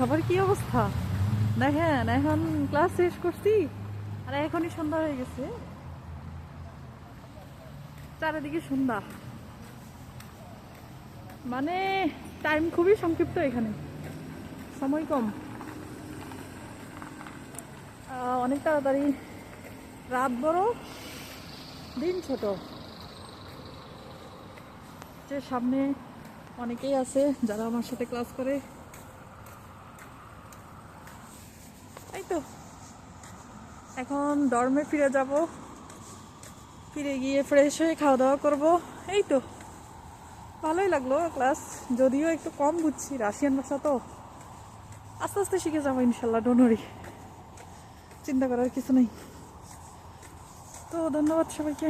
সবার কি অবস্থা? দেখেন এখন ক্লাস শেষ করছি। আর এখনই সন্ধ্যা হয়ে গেছে। চারিদিকে সন্ধ্যা। মানে টাইম খুবই সংক্ষিপ্ত এখানে। সময় কম। অনেক তাড়াতাড়ি। রাত বড়, দিন ছোট। যে সামনে অনেকেই আছে যারা আমার সাথে ক্লাস করে এই তো? এখন ডর্মে ফিরে যাব। ফিরে গিয়ে ফ্রেশ হয়ে খাওয়া দাওয়া করব। এই তো। ভালোই লাগল ক্লাস যদিও একটু কম বুঝছি রাশিয়ান ভাষা তো। আস্তে আস্তে শিখে যাব ইনশাল্লাহ ডোনরি চিন্তা করার কিছু নেই। তো ধন্যবাদ সবাইকে।